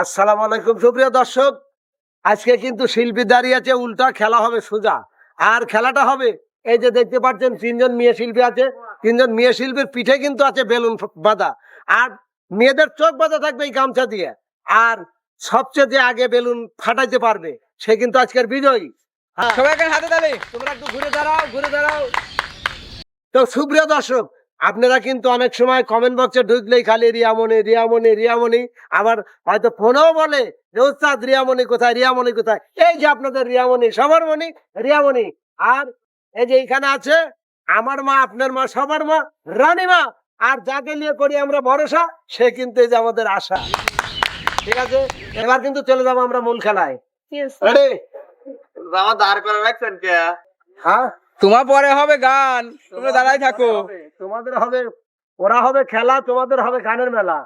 আসসালামু আলাইকুম সুপ্রিয় দর্শক। আজকে কিন্তু শিল্পী দাঁড়িয়ে আছে উল্টা খেলা হবে সোজা। আর খেলাটা হবে এই যে দেখতে পাচ্ছেন তিনজন মেয়ে শিল্পী আছে। তিনজন মেয়ে শিল্পীর পিঠে কিন্তু আছে বেলুন বাঁধা। আর মেয়েদের চোখ বাঁধা থাকবে এই গামছা দিয়ে। আর সবচেয়ে যে আগে বেলুন ফাটাইতে পারবে সে কিন্তু আজকের বিজয়ী। হ্যাঁ। সবাই এখন হাতে তালি। তোমরা একটু ঘুরে দাঁড়াও ঘুরে দাঁড়াও। তো সুপ্রিয় দর্শক আপনারা কিন্তু অনেক সময় কমেন্ট বক্সে ঢুকলেই খালি রিয়ামণি রিয়ামণি রিয়ামণি। আবার হয়তো ফোনেও বলে যে উস্তাদ রিয়ামণি কোথায় রিয়ামণি কোথায়? এই যে আপনাদের রিয়ামণি সবার মণি রিয়ামণি। আর এই যে এখানে আছে আমার মা আপনার মা সবার মা রানী মা। আর যাকে নিয়ে করি আমরা ভরসা সে কিন্তু এই যে আমাদের আশা। ঠিক আছে? এবার কিন্তু চলে যাব আমরা মূল খেলায়। রেডি আমার দাঁড় করে রাখছেন কে? হ্যাঁ? তোমার পরে হবে গান। তোমরা দাঁড়াই থাকো। তোমাদের হবে ওরা হবে খেলা তোমাদের হবে গানের মেলা।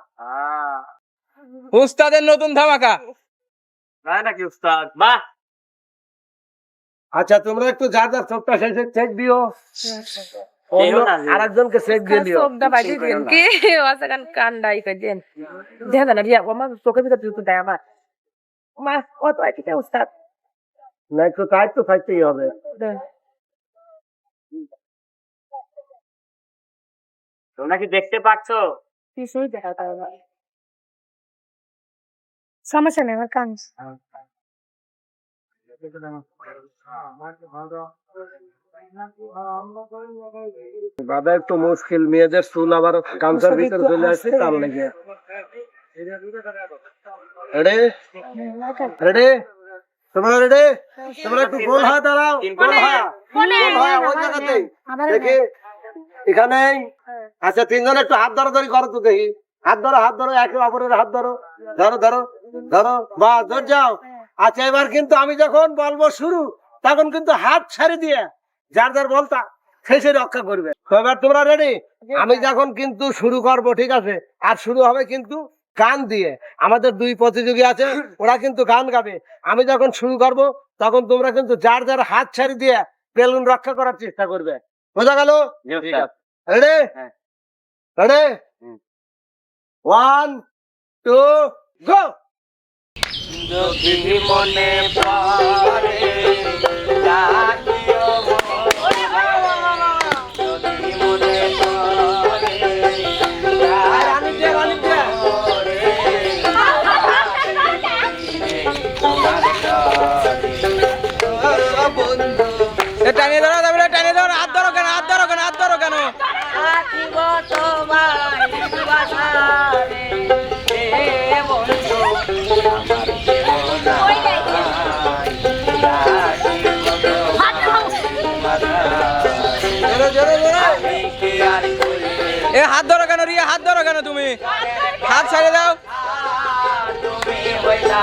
উস্তাদের নতুন ধামাকা। তাই নাকি উস্তাদ? বাহ! আচ্ছা তোমরা একটু যার যার চোখটা শেষে চেক দিও। না যে। আরেকজনকে চেক দিয়ে দিও চোখটা বাইরে দিন কি? আছে কান কান্ডাই কই দেন দেখেন না রিয়া আমার চোখের ভিতর তুই দেয় আমার। মা ও তো আইতে উস্তাদ? না একটু তাই তো থাকতেই হবে। তোমরা কি দেখতে পাচ্ছ? কিছুই দেখা যায় না। সমস্যা নেই আমার কান বাবা একটু মুশকিল মেয়েদের চুল আবার কামচার ভিতরে চলে আসছে তার লেগে। রেডি? রেডি? তোমরা রেডি? তোমরা একটু গোল হয়ে দাঁড়াও। গোল হয়ে গোল হয়ে ওই জায়গাতেই। দেখি। এখানে আচ্ছা তিনজন একটু হাত ধরাধরি করো তো দেখি। হাত ধরো হাত ধরো একে অপরের হাত ধরো। ধরো ধরো ধরো। বা ধর যাও। আচ্ছা এবার কিন্তু আমি যখন বলব শুরু তখন কিন্তু হাত ছাড়ি দিয়ে যার যার বলতা রক্ষা করবে। এবার তোমরা রেডি আমি যখন কিন্তু শুরু করব ঠিক আছে? আর শুরু হবে কিন্তু গান দিয়ে। আমাদের দুই প্রতিযোগী আছে ওরা কিন্তু গান গাবে। আমি যখন শুরু করব তখন তোমরা কিন্তু যার যার হাত ছাড়ি দিয়ে বেলুন রক্ষা করার চেষ্টা করবে। বোঝা গেল। রেডি রেডি হুম। ওয়ান টু গো মনে পড়ে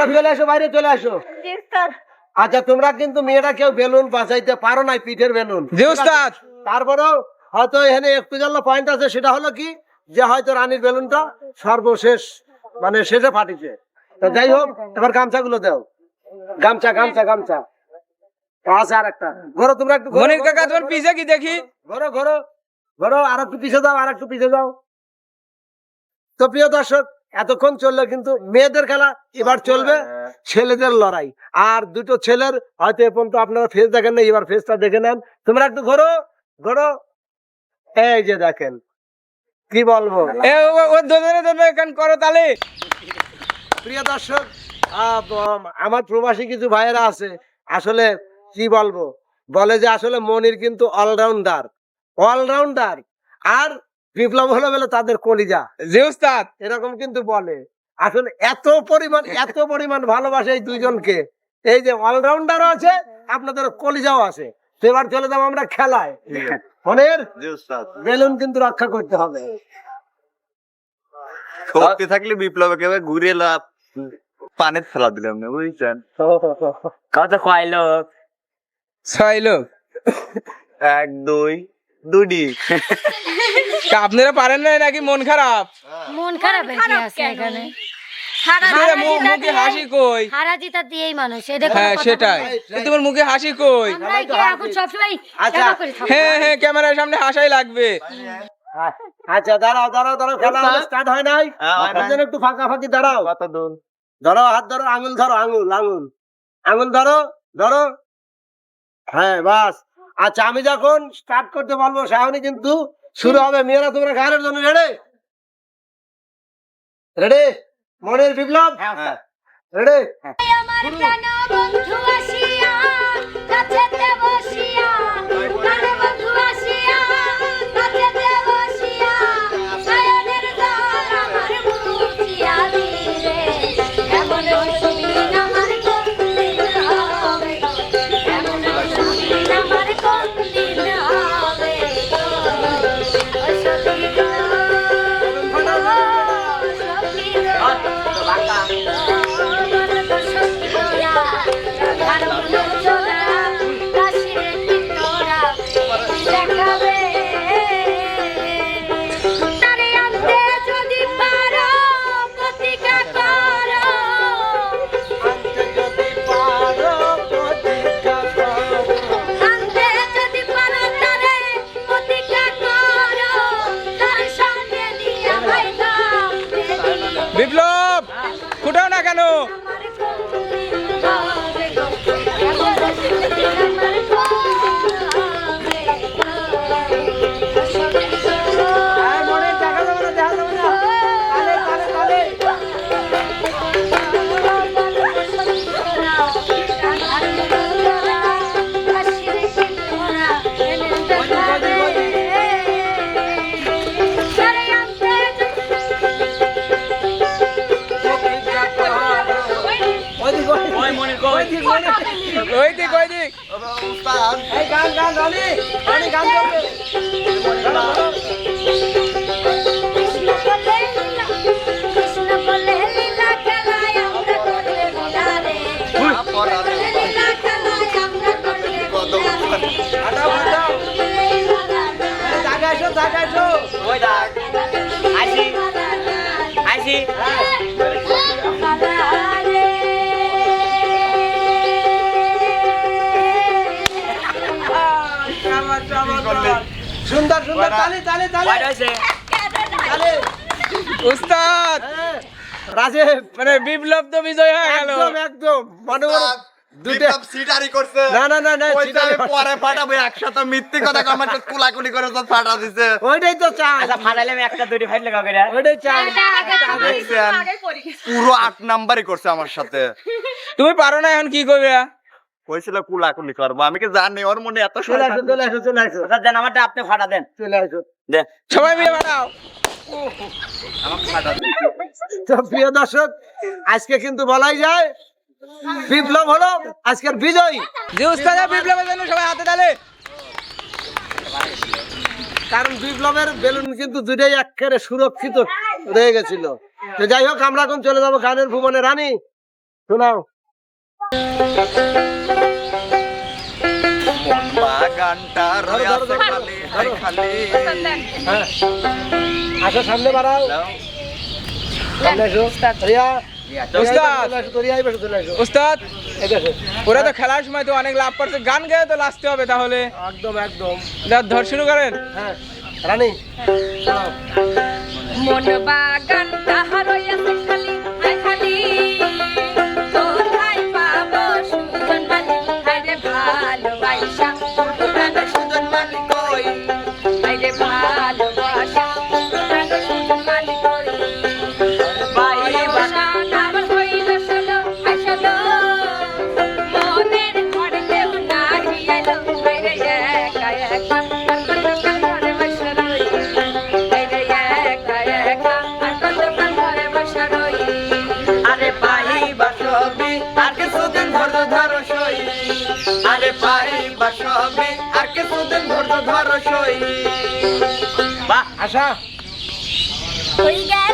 তোমরা চলে আসো বাইরে চলে আসো। আচ্ছা তোমরা কিন্তু মেয়েরা কেউ বেলুন বাঁচাইতে পারো নাই পিঠের বেলুন। জি তারপরেও হয়তো এখানে একটু জানলো পয়েন্ট আছে সেটা হলো কি যে হয়তো রানীর বেলুনটা সর্বশেষ মানে শেষে ফাটিছে। তো যাই হোক এবার গামছা গুলো দাও। গামছা গামছা গামছা। আছে আর একটা ঘরো তোমরা একটু ঘোরো, মনির কাকা তোমার পিছে কি দেখি? ঘোরো ঘোরো। ঘোরো আর একটু পিছিয়ে যাও আর একটু পিছিয়ে যাও তো প্রিয় দর্শক এতক্ষণ চলল কিন্তু মেয়েদের খেলা এবার চলবে ছেলেদের লড়াই। আর দুটো ছেলের হয়তো এ পর্যন্ত আপনারা ফেস দেখেন না এবার ফেসটা দেখে নেন। তোমরা একটু ঘোরো ঘোরো। এই যে দেখেন কি বলব? এখান করো তাহলে প্রিয় দর্শক আমার প্রবাসী কিছু ভাইয়েরা আছে আসলে কি বলব? বলে যে আসলে মনির কিন্তু অলরাউন্ডার অলরাউন্ডার আর বিপ্লব হলো বলে তাদের কলিজা। জি উস্তাদ। এরকম কিন্তু বলে। আসলে এত পরিমাণ এত পরিমাণ ভালোবাসে এই দুইজনকে। এই যে অলরাউন্ডারও আছে আপনাদের কলিজাও আছে। এবার চলে যাব আমরা খেলায়। মনের বেলুন কিন্তু রক্ষা করতে হবে। শক্তি থাকলে বিপ্লব একেবারে ঘুরে লাভ। পানের ফেলা দিলাম না বুঝছেন? কত কয় লোক? ছয় লোক। এক দুই। দুডি। আপনারা পারেন না নাকি? মন খারাপ? মন খারাপ আছে এখানে। মুখে হাসি কই? হারা দিয়েই মানুষ হ্যাঁ সেটাই। তোমার মুখে হাসি কই? আমরা কি এখন সবসময় আচ্ছা। হ্যাঁ হ্যাঁ ক্যামেরার সামনে হাসাই লাগবে। আচ্ছা দাঁড়াও দাঁড়াও দাঁড়াও খেলা স্টার্ট হয় নাই? হ্যাঁ, হয় নাই। আপনাদের একটু ফাঁকা ফাঁকি দাঁড়াও। কত দূর ধরো হাত ধরো আঙুল ধরো আঙুল আঙুল। আঙুল ধরো ধরো। হ্যাঁ বাস। আচ্ছা আমি যখন স্টার্ট করতে পারব সেখানে কিন্তু শুরু হবে। মেয়েরা তোমরা গানের জন্য রেডি রেডি মনের বিপ্লব? হ্যাঁ রেডি ওই দিক ওই দিক। এই গান গান রানি। রানি গান করবে সুন্দর সুন্দর তালি তালি তালি। কয়টা উস্তাদ! হ্যাঁ। রাজীব মানে বিপ্লব তো বিজয় হয়ে গেল। একদম একদম। মনে করো সিটারি করছে। না না না না সিটারি পরে ফাটাবো একসাথে মিথ্যে কথা আমার সাথে কুলাকুলি করে তো ফাটা দিছে। ওইটাই তো চাই আচ্ছা ফাটাইলে আমি একটা দুইটি ফাইট লাগা করে ওইটাই চাই পুরো আট নাম্বারই করছে আমার সাথে। তুমি পারো না এখন কি করবে? কইছিল কুলাকুলি করব। আমি কি জানি ওর মনে এত চলে আসো চলে আসো চলে আসো। ওটা দেন আমারটা আপনি ফাটা দেন। চলে আসো। দেন সবাই মিলে বাড়াও আমাকে ফাটা দিছে। তো প্রিয় দর্শক আজকে কিন্তু বলাই যায় বিপ্লব হলো আজকের বিজয়ী। যে উস্তাদ বিপ্লবের জন্য সবাই হাতে তালে। কারণ বিপ্লবের বেলুন কিন্তু দুটাই একেবারে সুরক্ষিত রয়ে গেছিল। তো যাই হোক আমরা এখন চলে যাব গানের ভুবনে। রানী শোনাও। বাগানটা রয়েছে খালি হাই খালি। হ্যাঁ। আসো সামনে বাড়াও। সামনে এসো রিয়া উস্তাদ তো ওরা খেলার সময় তো অনেক লাভ করছে। গান গেয়ে তো লাস্টে হবে তাহলে। একদম একদম। ধর শুরু করেন। হ্যাঁ রানী। মন আশা হয়ে গেলাম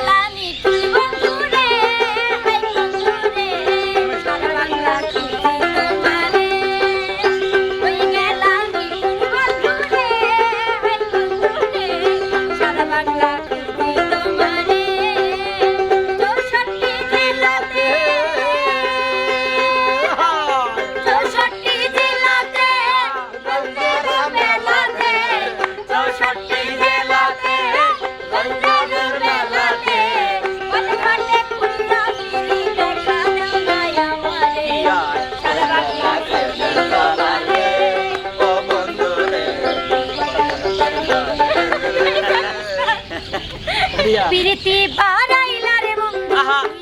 প্রীতি বাড়াইলা রে বন্ধু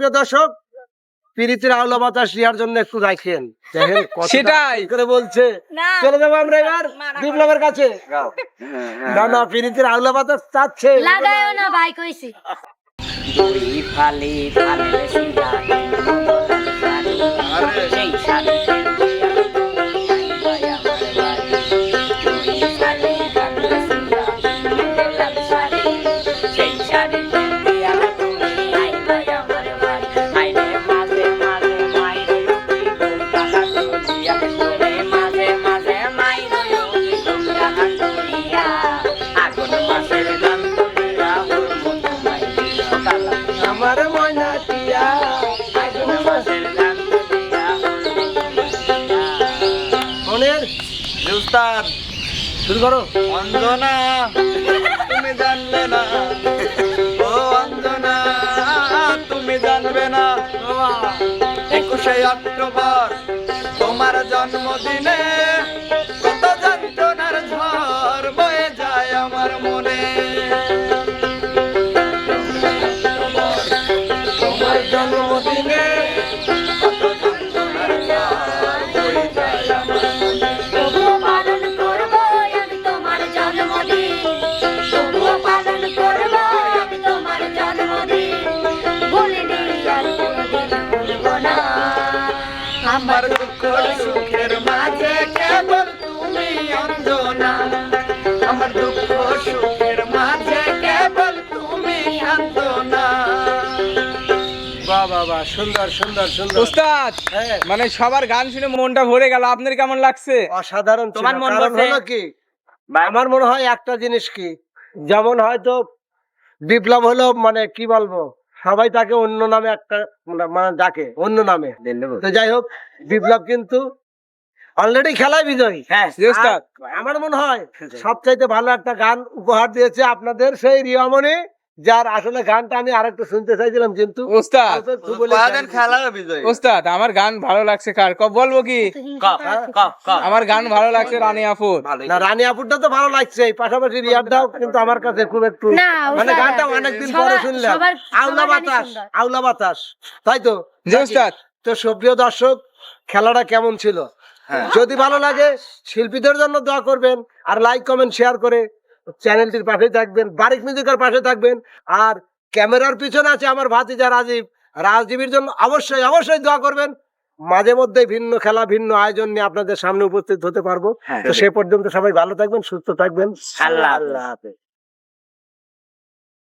প্রিয় দর্শক পিরিতের আলো বাতাস ইয়ার জন্য একটু রাখেন দেখেন সেটাই। করে বলছে। চলে যাব আমরা এবার বিপ্লবের কাছে। না না পিরিতের আলো বাতাস চাচ্ছে। লাগায়ও না ভাই কইছি। দড়ি ফালি ফালে। সেই শাড়ি শুরু করো। অঞ্জনা তুমি জানলে না। ও অঞ্জনা তুমি জানবে না। একুশে অক্টোবর তোমার জন্মদিনে আমার দুঃখ সুখের মাঝে কেবল তুমি অঞ্জনা। আমার দুঃখ সুখের মাঝে কেবল তুমি অঞ্জনা বাহ বাহ বাহ সুন্দর সুন্দর সুন্দর। উস্তাদ হ্যাঁ। মানে সবার গান শুনে মনটা ভরে গেল। আপনার কেমন লাগছে? অসাধারণ। তোমার মন হলো কি? আমার মনে হয় একটা জিনিস কি? যেমন হয়তো বিপ্লব হলো মানে কি বলব? সবাই তাকে অন্য নামে একটা মানে- মানে ডাকে অন্য নামে। তো যাই হোক বিপ্লব কিন্তু অলরেডি খেলায় বিজয়ী। হ্যাঁ। আমার মনে হয়। সবচাইতে ভালো একটা গান উপহার দিয়েছে আপনাদের সেই রিয়ামণি। যার আসলে গানটা আমি আরেকটু শুনতে চাইছিলাম কিন্তু উস্তাদ কয়েকদিন খেলার বিজয়। উস্তাদ আমার গান ভালো লাগছে কার? ক বলব কি? ক ক ক আমার গান ভালো লাগছে রানী আপুর। না রানী আপুরটা তো ভালো লাগছে পাশাপাশি রিয়ারটাও কিন্তু আমার কাছে খুব একটু মানে গানটা অনেকদিন পরে শুনলাম। আউলা বাতাস আউলা বাতাস। তাই তো? জি উস্তাদ তো সুপ্রিয় দর্শক খেলাটা কেমন ছিল? হ্যাঁ। যদি ভালো লাগে শিল্পীদের জন্য দোয়া করবেন আর লাইক কমেন্ট শেয়ার করে চ্যানেলটির পাশে থাকবেন বারিক মিউজিকের পাশে থাকবেন আর ক্যামেরার পিছনে আছে আমার ভাতিজা রাজীব। রাজীবের জন্য অবশ্যই অবশ্যই দোয়া করবেন। মাঝে মধ্যে ভিন্ন খেলা ভিন্ন আয়োজন নিয়ে আপনাদের সামনে উপস্থিত হতে পারব। তো সে পর্যন্ত সবাই ভালো থাকবেন সুস্থ থাকবেন। আল্লাহ আল্লাহ হাফেজ।